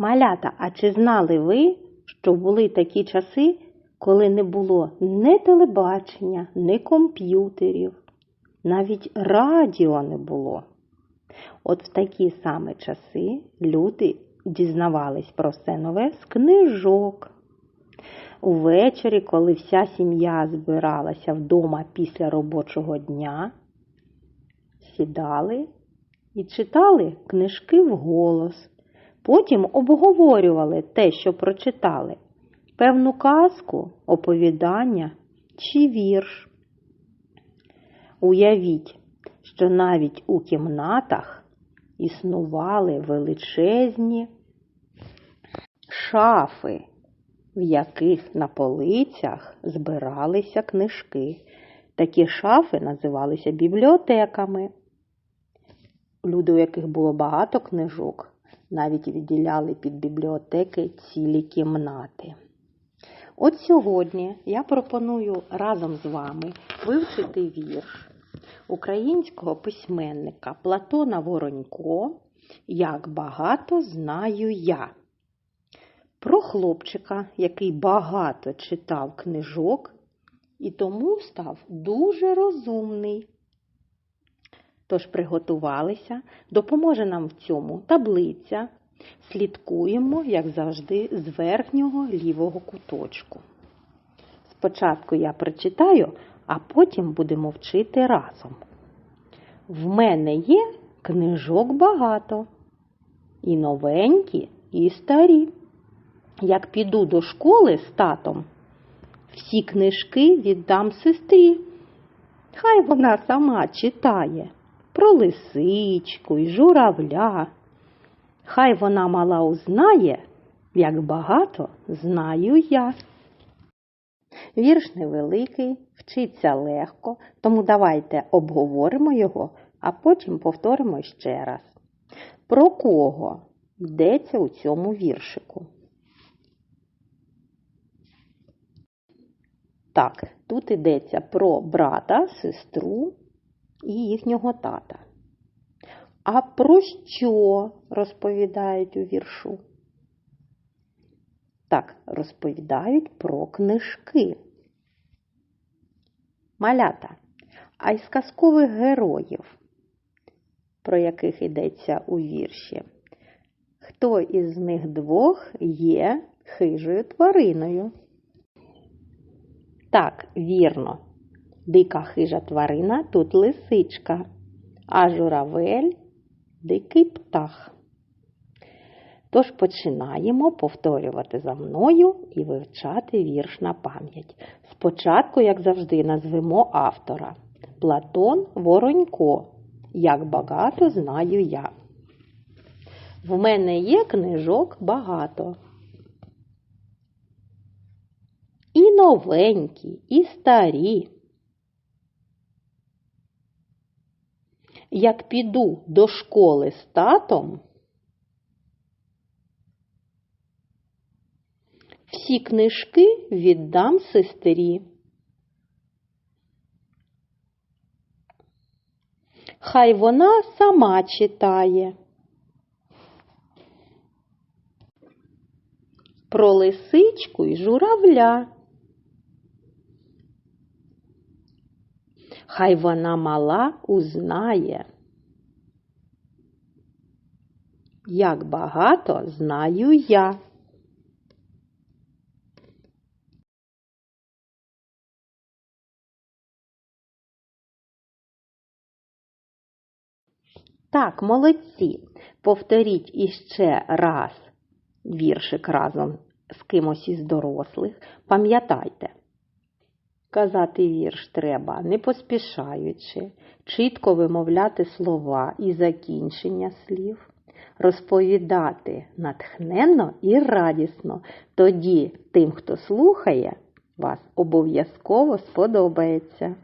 Малята, а чи знали ви, що були такі часи, коли не було ні телебачення, ні комп'ютерів, навіть радіо не було? От в такі саме часи люди дізнавались про все нове з книжок. Увечері, коли вся сім'я збиралася вдома після робочого дня, сідали і читали книжки вголос. Потім обговорювали те, що прочитали, певну казку, оповідання чи вірш. Уявіть, що навіть у кімнатах існували величезні шафи, в яких на полицях збиралися книжки. Такі шафи називалися бібліотеками. Люди, у яких було багато книжок, навіть відділяли під бібліотеки цілі кімнати. От сьогодні я пропоную разом з вами вивчити вірш українського письменника Платона Воронько Як багато знаю я. Про хлопчика, який багато читав книжок і тому став дуже розумний. Тож приготувалися, допоможе нам в цьому таблиця. Слідкуємо, як завжди, з верхнього лівого куточку. Спочатку я прочитаю, а потім будемо вчити разом. В мене є книжок багато, і новенькі, і старі. Як піду до школи з татом, всі книжки віддам сестрі. Хай вона сама читає про лисичку й журавля. Хай вона мала узнає, як багато знаю я. Вірш невеликий, вчиться легко, тому давайте обговоримо його, а потім повторимо ще раз. Про кого йдеться у цьому віршику? Так, тут йдеться про брата, сестру і їхнього тата. А про що розповідають у віршу? Так, розповідають про книжки. Малята, а із казкових героїв, про яких йдеться у вірші, хто із них двох є хижою твариною? Так, вірно, дика хижа тварина тут лисичка, а журавель дикий птах. Тож починаємо повторювати за мною і вивчати вірш на пам'ять. Спочатку, як завжди, назвемо автора Платон Воронько. Як багато знаю я. В мене є книжок багато. І новенькі, і старі. Як піду до школи з татом, всі книжки віддам сестрі. Хай вона сама читає. Про лисичку й журавля. Хай вона мала узнає. Як багато знаю я. Так, молодці. Повторіть іще раз віршик разом з кимось із дорослих. Пам'ятайте, казати вірш треба, не поспішаючи, чітко вимовляти слова і закінчення слів, розповідати натхненно і радісно. Тоді тим, хто слухає, вас обов'язково сподобається.